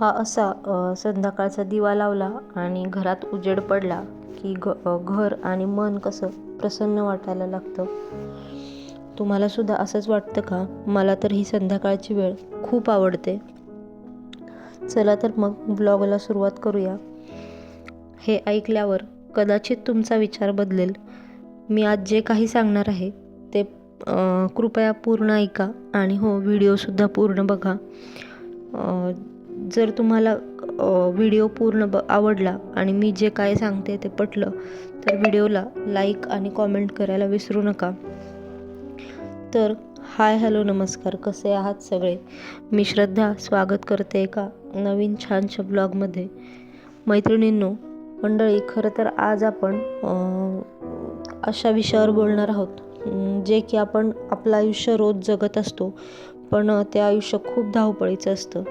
हा असा संध्याकाळचा दिवा लावला आणि घरात उजेड पडला की घ घर आणि मन कसं प्रसन्न वाटायला लागतं. तुम्हाला सुद्धा असंच वाटतं का? मला तर ही संध्याकाळची वेळ खूप आवडते. चला तर मग ब्लॉगला सुरुवात करूया. हे ऐकल्यावर कदाचित तुमचा विचार बदलेल. मी आज जे काही सांगणार आहे ते कृपया पूर्ण ऐका आणि हो व्हिडिओसुद्धा पूर्ण बघा. जर तुम्हाला व्हिडिओ पूर्ण ब आवडला आणि मी जे काय सांगते ते पटलं तर व्हिडिओला लाईक आणि कॉमेंट करायला विसरू नका. तर हाय हॅलो नमस्कार कसे आहात सगळे? मी श्रद्धा स्वागत करते एका नवीन छानशा ब्लॉगमध्ये. मैत्रिणींनो मंडळी खरं तर आज आपण अशा विषयावर बोलणार आहोत जे की आपण आपलं आयुष्य रोज जगत असतो पण ते आयुष्य खूप धावपळीचं असतं.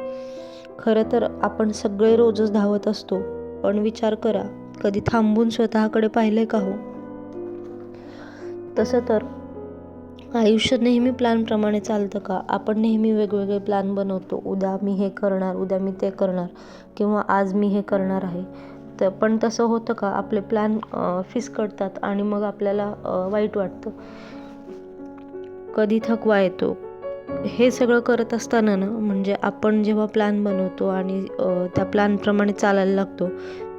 खरं तर आपण सगळे रोजच धावत असतो. पण विचार करा कधी थांबून स्वतःकडे पाहिले का हो? तसं तर. आयुष्य नेहमी प्लॅनप्रमाणे चालतं का? आपण नेहमी वेगवेगळे प्लॅन बनवतो. उद्या मी हे करणार उद्या मी ते करणार किंवा आज मी हे करणार आहे. तर पण तसं होतं का? आपले प्लॅन फिसकटतात आणि मग आपल्याला वाईट वाटतं. कधी थकवा येतो हे सगळं करत असताना ना म्हणजे आपण जेव्हा प्लॅन बनवतो आणि त्या प्लॅनप्रमाणे चालायला लागतो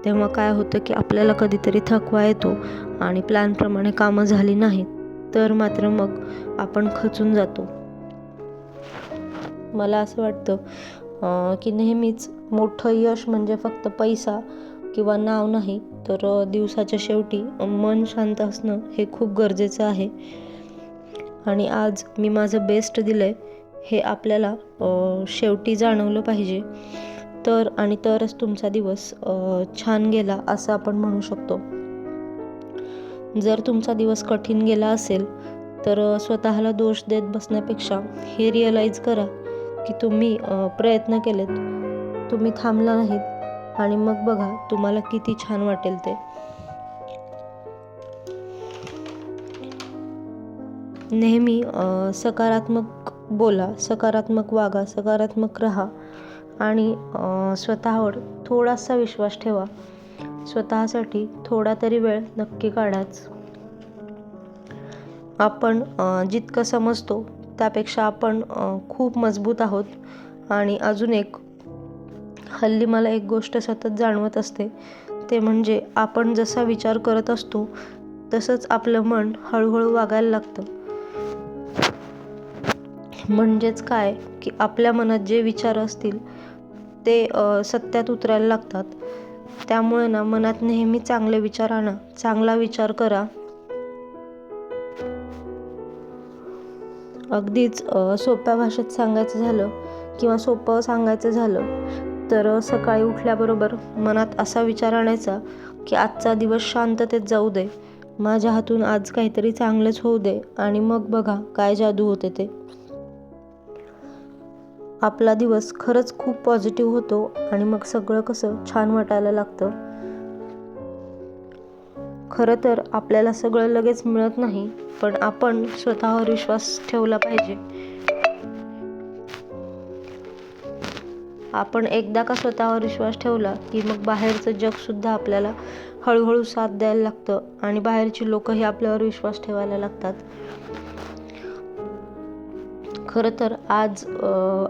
तेव्हा काय होतं की आपल्याला कधीतरी थकवा येतो आणि प्लॅनप्रमाणे कामं झाली नाहीत तर मात्र मग आपण खचून जातो. मला असं वाटतं की नेहमीच मोठं यश म्हणजे फक्त पैसा किंवा नाव नाही तर दिवसाच्या शेवटी मन शांत असणं हे खूप गरजेचं आहे. आणि आज मी माझं बेस्ट दिलं आहे हे आपल्याला शेवटी जाणवलं पाहिजे. तर आणि तरच तुमचा दिवस छान गेला असं आपण म्हणू शकतो. जर तुमचा दिवस कठीण गेला असेल तर स्वतःला दोष देत बसण्यापेक्षा हे रिअलाईज करा की तुम्ही प्रयत्न केलेत. तुम्ही थांबला नाहीत आणि मग बघा तुम्हाला किती छान वाटेल ते. नेहमी सकारात्मक बोला सकारात्मक वागा सकारात्मक राहा आणि स्वतःवर थोडासा विश्वास ठेवा. स्वतःसाठी थोडा तरी वेळ नक्की काढाच. आपण जितकं समजतो त्यापेक्षा आपण खूप मजबूत आहोत. आणि अजून एक हल्ली मला एक गोष्ट सतत जाणवत असते. ते म्हणजे आपण जसा विचार करत असतो तसंच आपलं मन हळूहळू वागायला लागतं. म्हणजेच काय? की आपल्या मनात जे विचार असतील ते सत्यात उतरायला लागतात. त्यामुळे ना मनात नेहमी चांगले विचार आणा. चांगला विचार करा. अगदीच सोप्या भाषेत सांगायचं झालं किंवा सोपं सांगायचं झालं तर सकाळी उठल्याबरोबर मनात असा विचार आणायचा की आजचा दिवस शांततेत जाऊ दे. माझ्या हातून आज काहीतरी चांगलंच होऊ दे. आणि मग बघा काय जादू होते ते. आपला दिवस खरंच खूप पॉझिटिव्ह होतो आणि मग सगळं कसं छान वाटायला लागतं. खरं तर आपल्याला सगळं लगेच मिळत नाही पण आपण स्वतःवर विश्वास ठेवला पाहिजे. आपण एकदा का स्वतःवर विश्वास ठेवला की मग बाहेरचं जगसुद्धा आपल्याला हळूहळू साथ द्यायला लागतं आणि बाहेरची लोकंही आपल्यावर विश्वास ठेवायला लागतात. खरं तर आज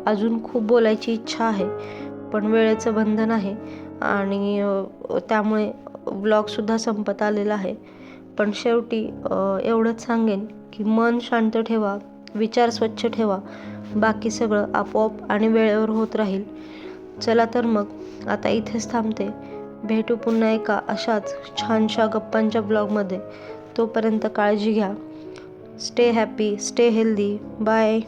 अजून खूप बोलायची इच्छा आहे पण वेळेचं बंधन आहे आणि त्यामुळे ब्लॉगसुद्धा संपत आलेला आहे. पण शेवटी एवढंच सांगेन की मन शांत ठेवा विचार स्वच्छ ठेवा बाकी सगळं आपोआप आणि वेळेवर होत राहील. चला तर मग आता इथेच थांबते. भेटू पुन्हा एका अशाच छानशा गप्पांच्या ब्लॉगमध्ये तोपर्यंत काळजी घ्या. Stay happy stay healthy bye